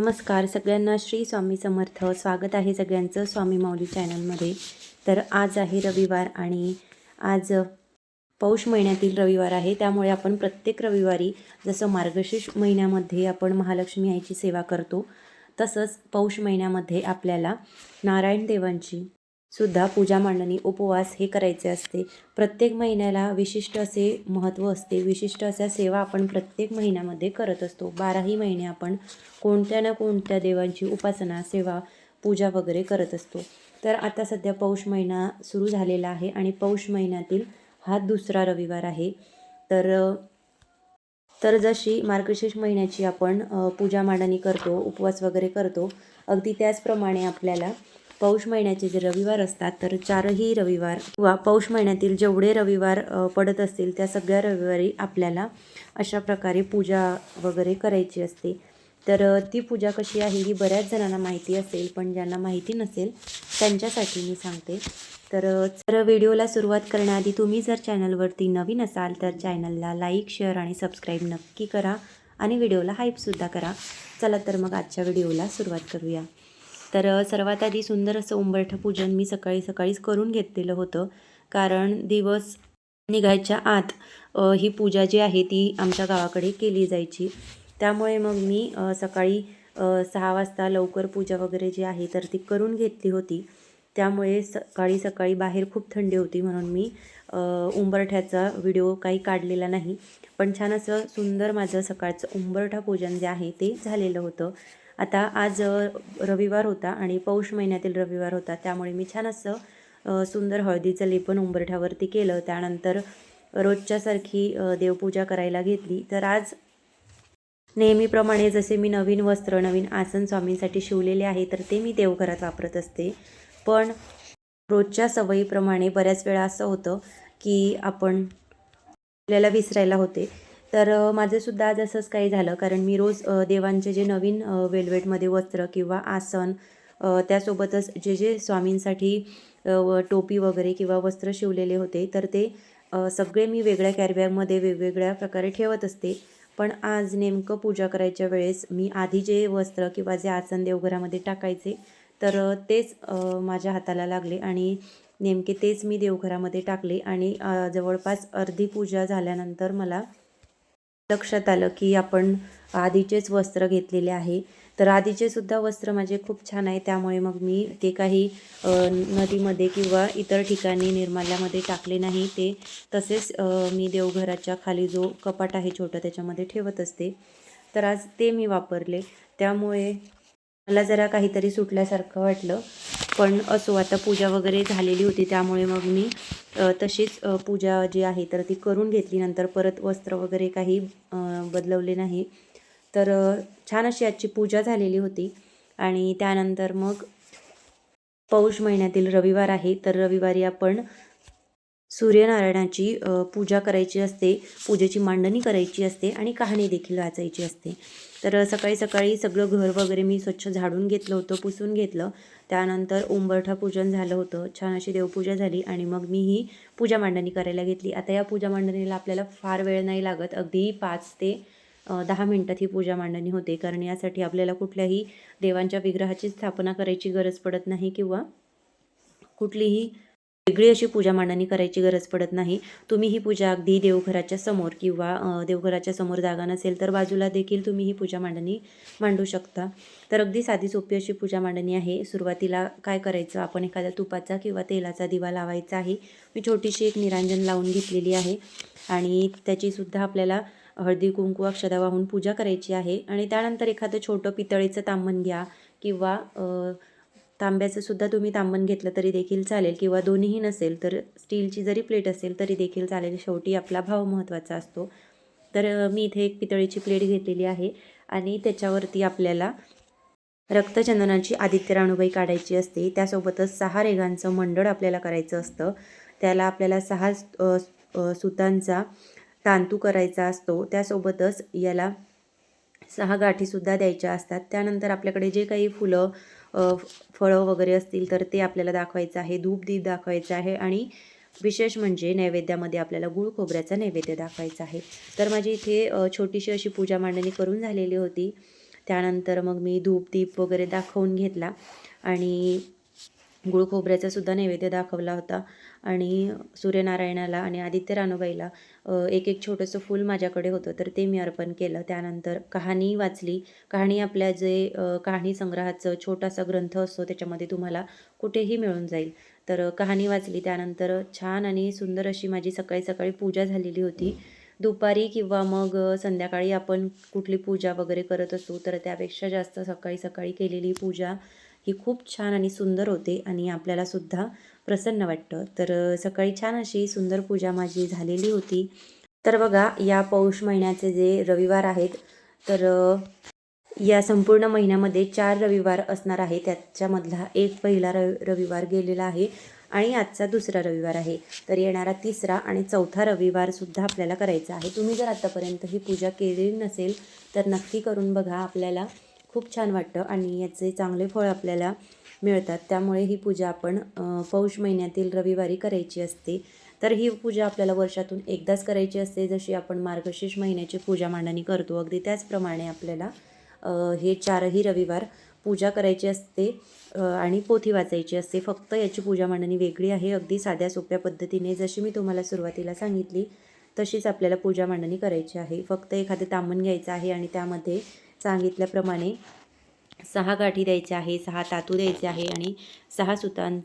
नमस्कार. सगळ्यांना श्री स्वामी समर्थ. स्वागत आहे सगळ्यांचं स्वामी माऊली चॅनलमध्ये. तर आज आहे रविवार आणि आज पौष महिन्यातील रविवार आहे. त्यामुळे आपण प्रत्येक रविवारी जसं मार्गशीर्ष महिन्यामध्ये आपण महालक्ष्मी आईची सेवा करतो तसंच पौष महिन्यामध्ये आपल्याला नारायण देवांची सुद्धा पूजा मांडणी उपवास हे करायचे असते. प्रत्येक महिन्याला विशिष्ट असे महत्त्व असते. विशिष्ट अशा सेवा आपण प्रत्येक महिन्यामध्ये करत असतो. बाराही महिने आपण कोणत्या ना कोणत्या देवांची उपासना सेवा पूजा वगैरे करत असतो. तर आता सध्या पौष महिना सुरू झालेला आहे आणि पौष महिन्यातील हा दुसरा रविवार आहे. तर तर जशी मार्गशीर्ष महिन्याची आपण पूजा मांडणी करतो उपवास वगैरे करतो अगदी त्याचप्रमाणे आपल्याला पौष महिन्याचे जे रविवार असतात तर चारही रविवार किंवा पौष महिन्यातील जेवढे रविवार पडत असतील त्या सगळ्या रविवारी आपल्याला अशा प्रकारे पूजा वगैरे करायची असते. तर ती पूजा कशी आहे ही बऱ्याच जणांना माहिती असेल पण ज्यांना माहिती नसेल त्यांच्यासाठी मी सांगते. तर तर व्हिडिओला सुरुवात करण्याआधी तुम्ही जर चॅनलवरती नवीन असाल तर चॅनलला लाईक शेअर आणि सबस्क्राईब नक्की करा आणि व्हिडिओला हाईपसुद्धा करा. चला तर मग आजच्या व्हिडिओला सुरुवात करूया. तर सर्वात आधी सुंदर असं उंबरठं पूजन मी सकाळी सकाळीच करून घेतलेलं होतं. कारण दिवस निघायच्या आत ही पूजा जी आहे ती आमच्या गावाकडे केली जायची. त्यामुळे मग मी सकाळी सहा वाजता लवकर पूजा वगैरे जी आहे तर ती करून घेतली होती. त्यामुळे सकाळी सकाळी बाहेर खूप थंडी होती म्हणून मी उंबरठ्याचा व्हिडिओ काही काढलेला नाही. पण छान असं सुंदर माझं सकाळचं उंबरठा पूजन जे आहे ते झालेलं होतं. आता आज रविवार होता आणि पौष महिन्यातील रविवार होता. त्यामुळे मी छान असं सुंदर हळदीचं लेपन उंबरठ्यावरती केलं. त्यानंतर रोजच्यासारखी देवपूजा करायला घेतली. तर आज नेहमीप्रमाणे जसे मी नवीन वस्त्र नवीन आसन स्वामींसाठी शिवलेले आहे तर ते मी देवघरात वापरत असते. पण रोजच्या सवयीप्रमाणे बऱ्याच वेळा असं होतं की आपण आपल्याला विसरायला होते. तर माझंसुद्धा आज असंच काही झालं. कारण मी रोज देवांचे जे नवीन वेल्वेटमध्ये वस्त्र किंवा आसन त्यासोबतच जे जे स्वामींसाठी व टोपी वगैरे किंवा वस्त्र शिवलेले होते तर ते सगळे मी वेगळ्या कॅरबॅगमध्ये वेगवेगळ्या प्रकारे ठेवत असते. पण आज नेमकं पूजा करायच्या वेळेस मी आधी जे वस्त्र किंवा जे आसन देवघरामध्ये टाकायचे तर तेच माझ्या हाताला लागले आणि नेमके तेच मी देवघरामध्ये टाकले आणि जवळपास अर्धी पूजा झाल्यानंतर मला लक्षात आलं की आपण आधीचेच वस्त्र घेतलेले आहे. तर आधीचे सुद्धा वस्त्र माझे खूप छान आहे. त्यामुळे मग मी ते काही नदीमध्ये किंवा इतर ठिकाणी निर्माल्यामध्ये टाकले नाही. ते तसेच मी देवघराच्या खाली जो कपाट आहे छोटं त्याच्यामध्ये ठेवत असते. तर आज ते मी वापरले. त्यामुळे मला जरा काहीतरी सुटल्यासारखं वाटलं. पण असो आता पूजा वगैरे झालेली होती त्यामुळे मग मी तशीच पूजा जी आहे तर ती करून घेतली. नंतर परत वस्त्र वगैरे काही बदलवले नाही. तर छान अशी आजची पूजा झालेली होती. आणि त्यानंतर मग पौष महिन्यातील रविवार आहे. तर रविवारी आपण सूर्यनारायणाची पूजा करायची असते पूजेची मांडणी करायची असते आणि कहाणी देखील वाचायची असते. तर सकाळी सकाळी सगळं घर वगैरे मी स्वच्छ झाडून घेतलं होतं पुसून घेतलं. त्यानंतर उंबरठा पूजन झालं होतं छान अशी देवपूजा झाली आणि मग मी ही पूजा मांडणी करायला घेतली. आता या पूजा मांडणीला आपल्याला फार वेळ नाही लागत अगदी पाच ते दहा मिनटात ही पूजा मांडणी होते. कारण यासाठी आपल्याला कुठल्याही देवांच्या विग्रहाची स्थापना करायची गरज पडत नाही किंवा कुठलीही वेगळी अशी पूजा मांडणी करायची गरज पडत नाही. तुम्ही ही पूजा अगदी देवघराच्या समोर किंवा देवघराच्या समोर जागा नसेल तर बाजूला देखील तुम्ही ही पूजा मांडणी मांडू शकता. तर अगदी साधी सोपी अशी पूजा मांडणी आहे. सुरुवातीला काय करायचं? आपण एखाद्या तुपाचा किंवा तेलाचा दिवा लावायचा आहे. मी छोटीशी एक निरांजन लावून घेतलेली आहे. आणि त्याचीसुद्धा आपल्याला हळदी कुंकू अक्षदा वाहून पूजा करायची आहे. आणि त्यानंतर एखादं छोटं पितळेचं तांबण घ्या किंवा तांब्याचं सुद्धा तुम्ही तांबण घेतलं तरी देखील चालेल किंवा दोन्हीही नसेल तर स्टीलची जरी प्लेट असेल तरी देखील चालेल. शेवटी आपला भाव महत्त्वाचा असतो. तर मी इथे एक पितळेची प्लेट घेतलेली आहे आणि त्याच्यावरती आपल्याला रक्तचंदनाची आदित्य राणूबाई काढायची असते. त्यासोबतच सहा रेगांचं मंडळ आपल्याला करायचं असतं. त्याला आपल्याला सहा सुतांचा तांतू करायचा असतो. त्यासोबतच याला सहा गाठीसुद्धा द्यायच्या असतात. त्यानंतर आपल्याकडे जे काही फुलं फळं वगैरे असतील तर ते आपल्याला दाखवायचं आहे धूपदीप दाखवायचं आहे आणि विशेष म्हणजे नैवेद्यामध्ये आपल्याला गुळ खोबऱ्याचा नैवेद्य दाखवायचा आहे. तर माझी इथे छोटीशी अशी पूजा मांडणी करून झालेली होती. त्यानंतर मग मी धूपदीप वगैरे दाखवून घेतला आणि गुळ खोबऱ्याचासुद्धा नैवेद्य दाखवला होता. आणि सूर्यनारायणाला आणि आदित्य रानूबाईला एक एक छोटंसं फूल माझ्याकडे होतं तर ते मी अर्पण केलं. त्यानंतर कहाणी वाचली. कहाणी आपल्या जे कहाणी संग्रहाचं छोटासा ग्रंथ असतो त्याच्यामध्ये तुम्हाला कुठेही मिळून जाईल. तर कहाणी वाचली. त्यानंतर छान आणि सुंदर अशी माझी सकाळी सकाळी पूजा झालेली होती. दुपारी किंवा मग संध्याकाळी आपण कुठली पूजा वगैरे करत असू तर त्यापेक्षा जास्त सकाळी सकाळी केलेली पूजा ही खूप छान आणि सुंदर होते आणि आपल्यालासुद्धा प्रसन्न वाटतं. तर सकाळी छान अशी सुंदर पूजा माझी झालेली होती. तर बघा या पौष महिन्याचे जे रविवार आहेत तर या संपूर्ण महिन्यामध्ये चार रविवार असणार आहे. त्याच्यामधला एक पहिला रवि रविवार गेलेला आहे आणि आजचा दुसरा रविवार आहे. तर येणारा तिसरा आणि चौथा रविवारसुद्धा आपल्याला करायचा आहे. तुम्ही जर आत्तापर्यंत ही पूजा केलेली नसेल तर नक्की करून बघा. आपल्याला खूप छान वाटतं आणि याचे चांगले फळ आपल्याला मिळतात. त्यामुळे ही पूजा आपण पौष महिन्यातील रविवारी करायची असते. तर ही पूजा आपल्याला वर्षातून एकदाच करायची असते जशी आपण मार्गशीर्ष महिन्याची पूजा मांडणी करतो. अगदी त्याचप्रमाणे आपल्याला हे चारही रविवार पूजा करायची असते आणि पोथी वाचायची असते. फक्त याची पूजा मांडणी वेगळी आहे अगदी साध्या सोप्या पद्धतीने. जशी मी तुम्हाला सुरुवातीला सांगितली तशीच आपल्याला पूजा मांडणी करायची आहे. फक्त एखादं तामण घ्यायचं आहे आणि त्यामध्ये सांगितल्याप्रमाणे सहा गाठी द्यायच्या आहे सहा तातू द्यायचे आहे आणि सहा सुतां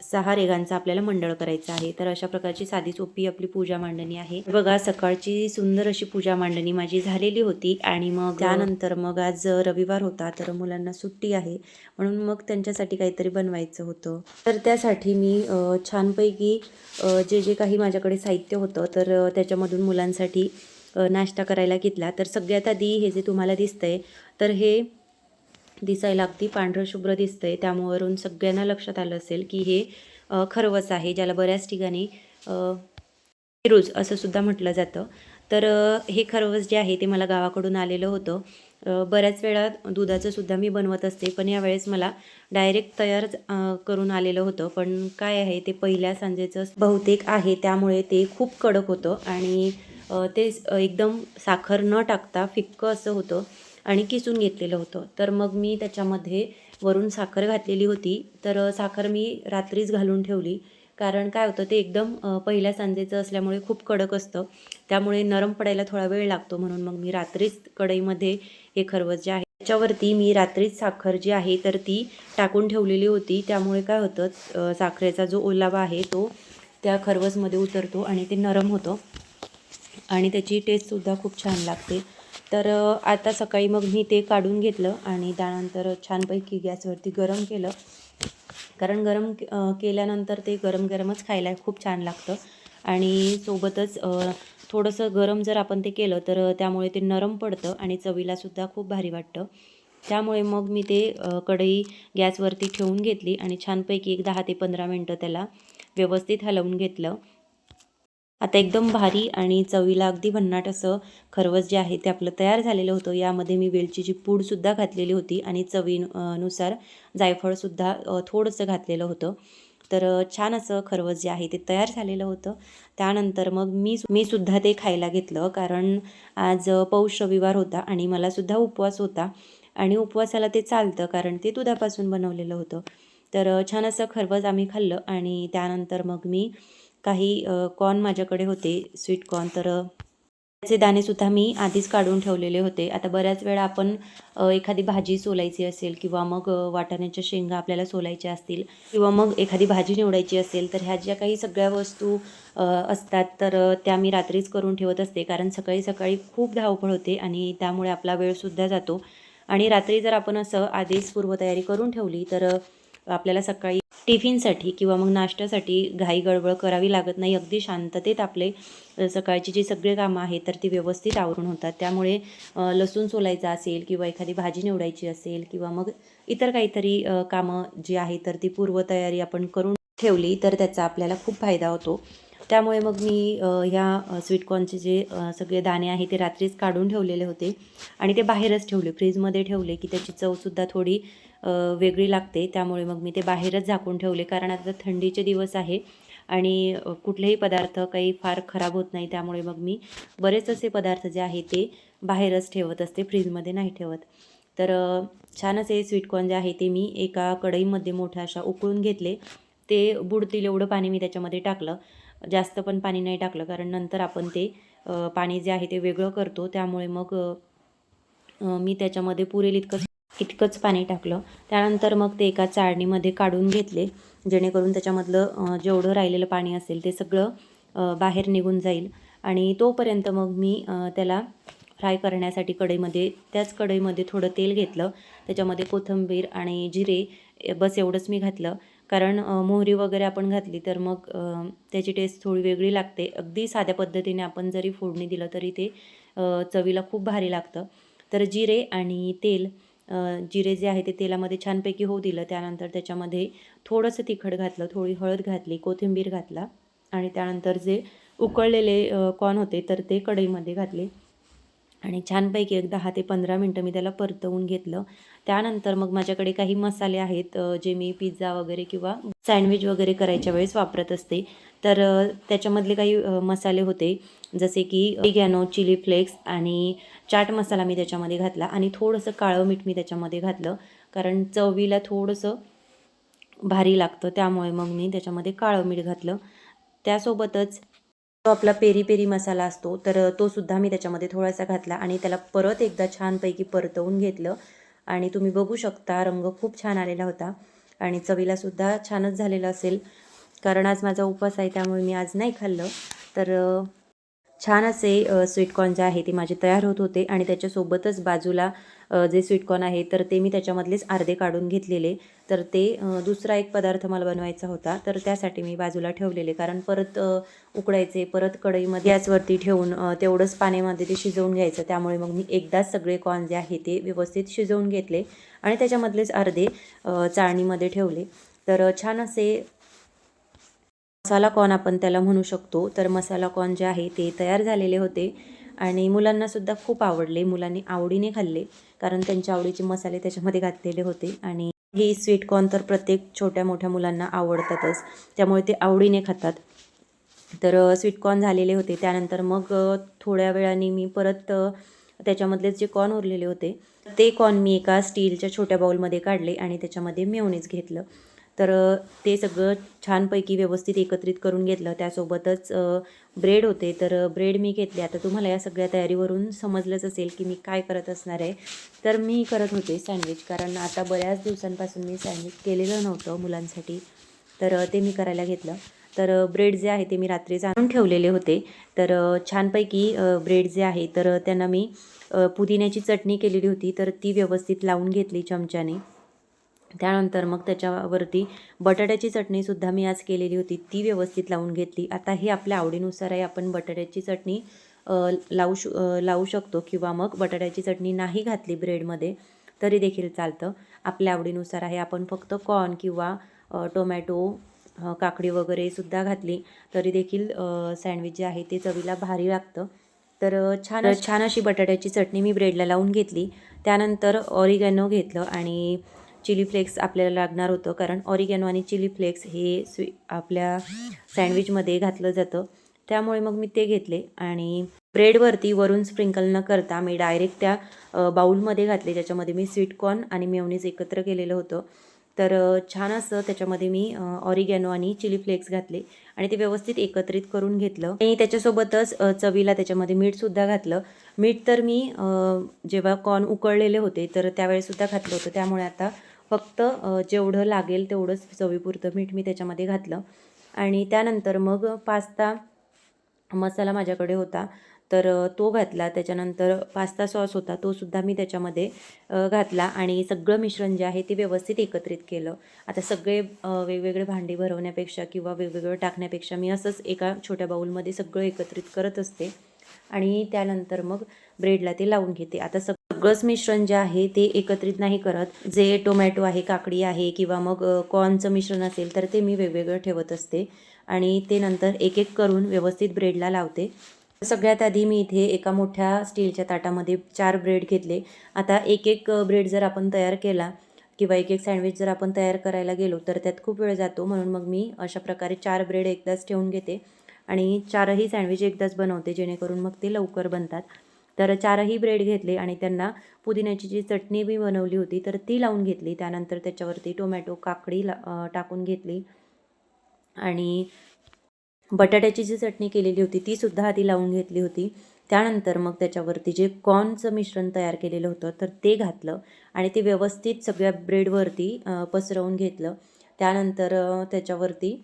सहा रेगांचा आपल्याला मंडळ करायचं आहे. तर अशा प्रकारची साधी सोपी आपली पूजा मांडणी आहे. बघा सकाळची सुंदर अशी पूजा मांडणी माझी झालेली होती आणि मग त्यानंतर मग आज रविवार होता तर मुलांना सुट्टी आहे. म्हणून मग त्यांच्यासाठी काहीतरी बनवायचं होतं. तर त्यासाठी मी छानपैकी जे जे काही माझ्याकडे साहित्य होतं तर त्याच्यामधून मुलांसाठी नाश्ता करायला घेतला. तर सगळ्यात आधी हे जे तुम्हाला दिसतंय तर हे दिसायला अगदी पांढरं शुभ्र दिसतंय. त्यामुळं सगळ्यांना लक्षात आलं असेल की हे खरवस आहे ज्याला बऱ्याच ठिकाणी अ, असं सुद्धा म्हटलं जातं. तर हे खरवस जे आहे ते मला गावाकडून आलेलं होतं. बऱ्याच वेळा दुधाचं सुद्धा मी बनवत असते पण यावेळेस मला डायरेक्ट तयार करून आलेलं होतं. पण काय आहे ते पहिल्या सांजेचं बहुतेक आहे त्यामुळे ते खूप कडक होतं आणि ते एकदम साखर न टाकता फिक्कं असं होतं. आणि किसून घेतलेलं होतं. तर मग मी त्याच्यामध्ये वरून साखर घातलेली होती. तर साखर मी रात्रीच घालून ठेवली. कारण काय होतं ते एकदम पहिल्या सांजेचं असल्यामुळे खूप कडक असतं. त्यामुळे नरम पडायला थोडा वेळ लागतो म्हणून मग मी रात्रीच कढईमध्ये हे खरवस जे आहे त्याच्यावरती मी रात्रीच साखर जी आहे तर ती टाकून ठेवलेली होती. त्यामुळे काय होतं साखरेचा जो ओलावा आहे तो त्या खरवसमध्ये उतरतो आणि ते नरम होतं. आणि त्याची टेस्टसुद्धा खूप छान लागते. तर आता सकाळी मग मी ते काढून घेतलं आणि त्यानंतर छानपैकी गॅसवरती गरम केलं. कारण गरम केल्यानंतर ते गरम गरमच खायला खूप छान लागतं. आणि सोबतच थोडंसं गरम जर आपण ते केलं तर त्यामुळे ते नरम पडतं आणि चवीलासुद्धा खूप भारी वाटतं. त्यामुळे मग मी ते कढई गॅसवरती ठेवून घेतली आणि छानपैकी एक दहा ते पंधरा मिनटं त्याला व्यवस्थित हलवून घेतलं. आता एकदम भारी आणि चवीला अगदी भन्नाट असं खरवस जे आहे ते आपलं तयार झालेलं होतं. यामध्ये मी वेलचीची पूडसुद्धा घातलेली होती आणि चवीनुसार नुसार जायफळसुद्धा थोडंसं घातलेलं होतं. तर छान असं खरवस जे आहे ते तयार झालेलं होतं. त्यानंतर मग मी मी सुद्धा ते खायला घेतलं कारण आज पौष रविवार होता आणि मलासुद्धा उपवास होता आणि उपवासाला ते चालतं कारण ते दुधापासून बनवलेलं होतं. तर छान असं खरवस आम्ही खाल्लं आणि त्यानंतर मग मी काही कॉर्न माझ्याकडे होते स्वीट कॉर्न तर त्याचे दाणेसुद्धा मी आधीच काढून ठेवलेले होते. आता बऱ्याच वेळा आपण एखादी भाजी सोलायची असेल किंवा मग वाटाण्याच्या शेंगा आपल्याला सोलायच्या असतील किंवा मग एखादी भाजी निवडायची असेल तर ह्या ज्या काही सगळ्या वस्तू असतात तर त्या मी रात्रीच करून ठेवत असते. कारण सकाळी सकाळी खूप धावपळ होते आणि त्यामुळे आपला वेळसुद्धा जातो. आणि रात्री जर आपण असं आधीच पूर्वतयारी करून ठेवली तर आपल्याला सकाळी टिफिनसाठी किंवा मग नाश्त्यासाठी घाई गडबड करावी लागत नाही. अगदी शांततेत आपले सकाळची जी सगळी कामं आहेत तर ती व्यवस्थित आवरून होतात. त्यामुळे लसूण सोलायचा असेल किंवा एखादी भाजी निवडायची असेल किंवा मग इतर काहीतरी कामं जी आहे तर ती पूर्वतयारी आपण करून ठेवली तर त्याचा आपल्याला खूप फायदा होतो. त्यामुळे मग मी ह्या स्वीटकॉर्नचे जे सगळे दाणे आहे ते रात्रीच काढून ठेवलेले होते. आणि ते बाहेरच ठेवले फ्रीजमध्ये ठेवले की त्याची चवसुद्धा थोडी वेगळी लागते. त्यामुळे मग मी ते बाहेरच झाकून ठेवले. कारण आता थंडीचे दिवस आहे आणि कुठलेही पदार्थ काही फार खराब होत नाही. त्यामुळे मग मी बरेच असे पदार्थ जे आहे ते बाहेरच ठेवत असते. फ्रीजमध्ये नाही ठेवत. तर छानच छान असे स्वीटकॉर्न जे आहे ते मी एका कढईमध्ये मोठ्या अशा उकळून घेतले. ते बुडतील एवढं पाणी मी त्याच्यामध्ये टाकलं. जास्त पण पाणी नाही टाकलं. कारण नंतर आपण ते पाणी जे आहे ते वेगळं करतो. त्यामुळे मग मी त्याच्यामध्ये पुरेल इतकं इतकंच पाणी टाकलं. त्यानंतर मग ते एका चाळणीमध्ये काढून घेतले. जेणेकरून त्याच्यामधलं जेवढं राहिलेलं पाणी असेल ते सगळं बाहेर निघून जाईल. आणि तोपर्यंत मग मी त्याला फ्राय करण्यासाठी कढईमध्ये त्याच कढईमध्ये थोडं तेल घेतलं. त्याच्यामध्ये कोथिंबीर आणि जिरे बस एवढंच मी घातलं. कारण मोहरी वगैरे आपण घातली तर मग त्याची टेस्ट थोडी वेगळी लागते. अगदी साध्या पद्धतीने आपण जरी फोडणी दिलं तरी ते चवीला खूप भारी लागतं. तर जिरे आणि तेल जिरे जे आहे ते तेलामध्ये छानपैकी होऊ दिलं. त्यानंतर त्याच्यामध्ये थोडंसं तिखट घातलं थोडी हळद घातली कोथिंबीर घातला आणि त्यानंतर जे उकळलेले कॉर्न होते तर ते कढईमध्ये घातले. आणि छानपैकी एक दहा ते पंधरा मिनटं मी त्याला परतवून घेतलं. त्यानंतर मग माझ्याकडे काही मसाले आहेत जे मी पिझ्झा वगैरे किंवा सँडविच वगैरे करायच्या वेळेस वापरत असते. तर त्याच्यामधले काही मसाले होते जसे की गॅनो चिली फ्लेक्स आणि चाट मसाला मी त्याच्यामध्ये घातला आणि थोडंसं काळं मीठ मी त्याच्यामध्ये घातलं. कारण चवीला थोडंसं भारी लागतं त्यामुळे मग मी त्याच्यामध्ये काळं मीठ घातलं. त्यासोबतच जो आपला पेरी पेरी मसाला असतो तर तो सुद्धा मी त्याच्यामध्ये थोडासा घातला आणि त्याला परत एकदा छानपैकी परतवून घेतलं. आणि तुम्ही बघू शकता रंग खूप छान आलेला होता आणि चवीला सुद्धा छानच झालेलं असेल. कारण आज माझा उपवास आहे त्यामुळे मी आज नाही खाल्लं. तर छान असे स्वीटकॉर्न जे आहे ते माझे तयार होत होते आणि त्याच्यासोबतच बाजूला जे स्वीटकॉर्न आहे तर ते मी त्याच्यामधलेच अर्धे काढून घेतलेले. तर ते दुसरा एक पदार्थ मला बनवायचा होता तर त्यासाठी मी बाजूला ठेवलेले. कारण परत उकडायचे परत कढईमध्ये गॅसवरती ठेवून तेवढंच पाण्यामध्ये ते शिजवून घ्यायचं. त्यामुळे मग मी एकदाच सगळे कॉर्न जे आहे ते व्यवस्थित शिजवून घेतले आणि त्याच्यामधलेच अर्धे चाळणीमध्ये ठेवले. तर छान असे मसाला कॉर्न आपण त्याला म्हणू शकतो. तर मसाला कॉर्न जे आहे ते तयार झालेले होते. आणि मुलांनासुद्धा खूप आवडले. मुलांनी आवडीने खाल्ले. कारण त्यांच्या आवडीचे मसाले त्याच्यामध्ये घातलेले होते. आणि हे स्वीट कॉर्न तर प्रत्येक छोट्या मोठ्या मुलांना आवडतातच. त्यामुळे ते आवडीने खातात. तर स्वीट कॉर्न झालेले होते. त्यानंतर मग थोड्या वेळाने मी परत त्याच्यामधलेच जे कॉर्न उरलेले होते ते कॉर्न मी एका स्टीलच्या छोट्या बाउलमध्ये काढले आणि त्याच्यामध्ये मेवणीच घेतलं. तर ते सगळं छानपैकी व्यवस्थित एकत्रित करून घेतलं. त्यासोबतच ब्रेड होते. तर ब्रेड मी घेतले. आता तुम्हाला या सगळ्या तयारीवरून समजलंच असेल की मी काय करत असणार आहे. तर मी करत होते सँडविच. कारण आता बऱ्याच दिवसांपासून मी सँडविच केलेलं नव्हतं मुलांसाठी. तर ते मी करायला घेतलं. तर ब्रेड जे आहे ते मी रात्रीच आणून ठेवलेले होते. तर छानपैकी ब्रेड जे आहे तर त्यांना मी पुदिन्याची चटणी केलेली होती. तर ती व्यवस्थित लावून घेतली चमच्याने. त्यानंतर मग त्याच्यावरती बटाट्याची चटणीसुद्धा मी आज केलेली होती. ती व्यवस्थित लावून घेतली. आता हे आपल्या आवडीनुसार आहे आपण बटाट्याची चटणी लावू श लावू शकतो किंवा मग बटाट्याची चटणी नाही घातली ब्रेडमध्ये तरी देखील चालतं. आपल्या आवडीनुसार आहे आपण फक्त कॉर्न किंवा टोमॅटो काकडी वगैरे सुद्धा घातली तरी देखील सँडविच जे आहे ते चवीला भारी लागतं. तर छान छान अशी बटाट्याची चटणी मी ब्रेडला लावून घेतली. त्यानंतर ऑरिगॅनो घेतलं आणि चिली फ्लेक्स आपल्याला लागणार होतं कारण ऑरिगॅनो आणि चिली फ्लेक्स हे स्वी आपल्या सँडविचमध्ये घातलं जातं. त्यामुळे मग मी ते घेतले आणि ब्रेडवरती वरून स्प्रिंकल न करता मी डायरेक्ट त्या बाऊलमध्ये घातले ज्याच्यामध्ये मी स्वीटकॉर्न आणि मेवनीज एकत्र केलेलं होतं. तर छान असं त्याच्यामध्ये मी ऑरिगॅनो आणि चिली फ्लेक्स घातले आणि ते व्यवस्थित एकत्रित करून घेतलं. आणि त्याच्यासोबतच चवीला त्याच्यामध्ये मीठसुद्धा घातलं. मीठ तर मी जेव्हा कॉर्न उकळलेले होते तर त्यावेळेसुद्धा घातलं होतं. त्यामुळे आता फक्त जेवढं लागेल तेवढंच चवीपुरतं मीठ मी त्याच्यामध्ये घातलं. आणि त्यानंतर मग पास्ता मसाला माझ्याकडे होता. तर तो घातला. त्याच्यानंतर पास्ता सॉस होता. तो सुद्धा मी त्याच्यामध्ये घातला. आणि सगळं मिश्रण जे आहे ते व्यवस्थित एकत्रित केलं. आता सगळे वेगवेगळे भांडी भरवण्यापेक्षा किंवा वेगवेगळं टाकण्यापेक्षा मी असंच एका छोट्या बाऊलमध्ये सगळं एकत्रित करत असते. आणि त्यानंतर मग ब्रेडला ते लावून घेते. आता सग सगळंच मिश्रण जे आहे ते एकत्रित नाही करत. जे टोमॅटो आहे काकडी आहे किंवा मग कॉर्नचं मिश्रण असेल तर ते मी वेगवेगळं ठेवत असते. आणि ते नंतर एक एक करून व्यवस्थित ब्रेडला लावते. सगळ्यात आधी मी इथे एका मोठ्या स्टीलच्या ताटामध्ये चार ब्रेड घेतले. आता एक एक ब्रेड जर आपण तयार केला किंवा एक एक सँडविच जर आपण तयार करायला गेलो तर त्यात खूप वेळ जातो. म्हणून मग मी अशा प्रकारे चार ब्रेड एकदाच ठेवून घेते. आणि चारही सँडविच एकदाच बनवते जेणेकरून मग ते लवकर बनतात. तर चारही ब्रेड घेतले आणि त्यांना पुदिन्याची जी चटणी बी बनवली होती तर ती लावून घेतली. त्यानंतर त्याच्यावरती टोमॅटो काकडी ला टाकून घेतली. आणि बटाट्याची जी चटणी केलेली होती ती सुद्धा आधी लावून घेतली होती. त्यानंतर मग त्याच्यावरती जे कॉर्नचं मिश्रण तयार केलेलं होतं तर ते घातलं आणि ते व्यवस्थित सगळ्या ब्रेडवरती पसरवून घेतलं. त्यानंतर त्याच्यावरती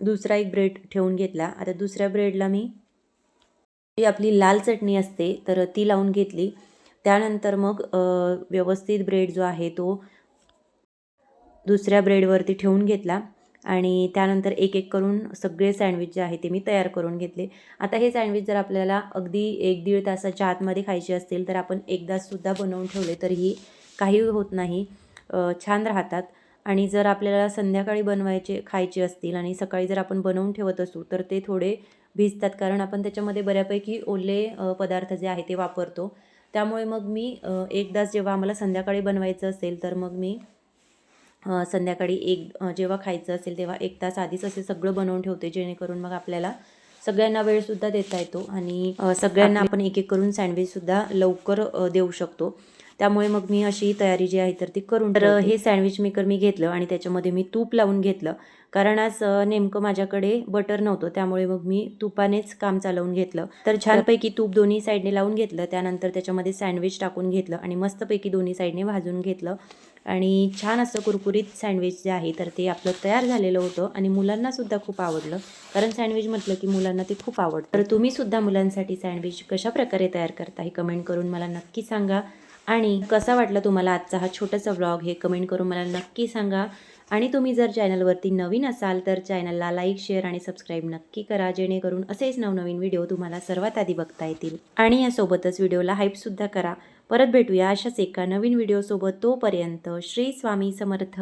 दुसरा एक ब्रेड ठेवून घेतला. आता दुसऱ्या ब्रेडला मी जी आपली लाल चटणी असते तर ती लावून घेतली. त्यानंतर मग व्यवस्थित ब्रेड जो आहे तो दुसऱ्या ब्रेडवरती ठेवून घेतला. आणि त्यानंतर एक एक करून सगळे सँडविच जे आहे ते मी तयार करून घेतले. आता हे सँडविच जर आपल्याला अगदी एक दीड तासाच्या आतमध्ये खायचे असतील तर आपण एकदासुद्धा बनवून ठेवले तरीही काही होत नाही. छान राहतात. आणि जर आपल्याला संध्याकाळी बनवायचे खायचे असतील आणि सकाळी जर आपण बनवून ठेवत असू तर ते थोडे भिजतात. कारण आपण त्याच्यामध्ये बऱ्यापैकी ओले पदार्थ जे आहे ते वापरतो. त्यामुळे मग मी एकदाच जेव्हा आम्हाला संध्याकाळी बनवायचं असेल तर मग मी संध्याकाळी एक जेव्हा खायचं असेल तेव्हा एक तास आधीच असे सगळं बनवून ठेवते जेणेकरून मग आपल्याला सगळ्यांना वेळसुद्धा देता येतो आणि सगळ्यांना आपण एक एक करून सँडविचसुद्धा लवकर देऊ शकतो. त्यामुळे मग मी अशी तयारी जी आहे तर ती करून तर हे सँडविच मेकर मी घेतलं आणि त्याच्यामध्ये मी तूप लावून घेतलं. कारण आज नेमकं माझ्याकडे बटर नव्हतं त्यामुळे मग मी तुपानेच काम चालवून घेतलं. तर छानपैकी तूप दोन्ही साईडने लावून घेतलं त्यानंतर त्याच्यामध्ये सँडविच टाकून घेतलं आणि मस्तपैकी दोन्ही साईडने भाजून घेतलं. आणि छान असं कुरकुरीत सँडविच जे आहे तर ते आपलं तयार झालेलं होतं आणि मुलांना सुद्धा खूप आवडलं. कारण सँडविच म्हटलं की मुलांना ते खूप आवडतं. तर तुम्ही सुद्धा मुलांसाठी सँडविच कशा प्रकारे तयार करता हे कमेंट करून मला नक्की सांगा. आणि कसा वाटला तुम्हाला आजचा हा छोटासा व्लॉग हे कमेंट करून मला नक्की सांगा. आणि तुम्ही जर चॅनलवरती नवीन असाल तर चॅनलला लाईक शेअर आणि सबस्क्राईब नक्की करा जेणेकरून असेच नवनवीन व्हिडिओ तुम्हाला सर्वात आधी बघता येतील. आणि यासोबतच व्हिडिओला हाईपसुद्धा करा. परत भेटूया अशाच एका नवीन व्हिडिओसोबत तोपर्यंत श्री स्वामी समर्थ.